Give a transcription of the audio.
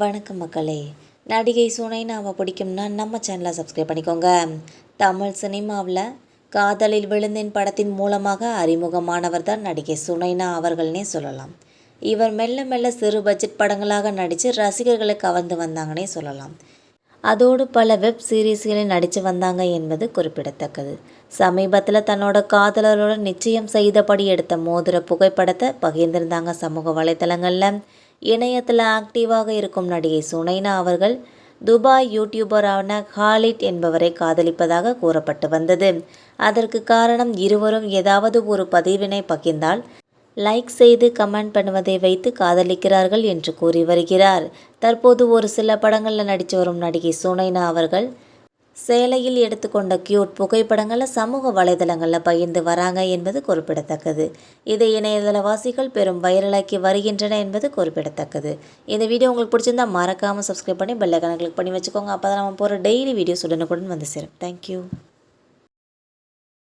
வணக்கம் மக்களே. நடிகை சுனைனாவை பிடிக்கும்னா நம்ம சேனலை சப்ஸ்கிரைப் பண்ணிக்கோங்க. தமிழ் சினிமாவில் காதலில் விழுந்தேன் படத்தின் மூலமாக அறிமுகமானவர் தான் நடிகை சுனைனா அவர்கள்னே சொல்லலாம். இவர் மெல்ல மெல்ல சிறு பட்ஜெட் படங்களாக நடித்து ரசிகர்களை கவர்ந்து வந்தாங்கன்னே சொல்லலாம். அதோடு பல வெப் சீரிஸ்களில் நடித்து வந்தாங்க என்பது குறிப்பிடத்தக்கது. சமீபத்தில் தன்னோட காதலரோட நிச்சயம் செய்தபடி எடுத்த மோதிர புகைப்படத்தை பகிர்ந்திருந்தாங்க சமூக வலைத்தளங்களில். இணையத்தில் ஆக்டிவாக இருக்கும் நடிகை சுனைனா அவர்கள் துபாய் யூடியூபரான ஹாலிட் என்பவரை காதலிப்பதாக கூறப்பட்டு வந்தது. அதற்கு காரணம் இருவரும் ஏதாவது ஒரு பதிவினை பகிர்ந்தால் லைக் செய்து கமெண்ட் பண்ணுவதை வைத்து காதலிக்கிறார்கள் என்று கூறி வருகிறார். தற்போது ஒரு சில படங்களில் நடித்து வரும் நடிகை சுனைனா அவர்கள் சேலையில் எடுத்துக்கொண்ட கியூட் புகைப்படங்களை சமூக வலைதளங்களில் பகிர்ந்து வராங்க என்பது குறிப்பிடத்தக்கது. இதை இணையதளவாசிகள் பெரும் வைரலாக்கி வருகின்றன என்பது குறிப்பிடத்தக்கது. இந்த வீடியோ உங்களுக்கு பிடிச்சிருந்தா மறக்காமல் சப்ஸ்கிரைப் பண்ணி பெல்லைக்கான கிளிக் பண்ணி வச்சுக்கோங்க. அப்போ தான் நம்ம போகிற டெய்லி வீடியோஸ் உடனுக்குடன் வந்து சேரும். தேங்க்யூ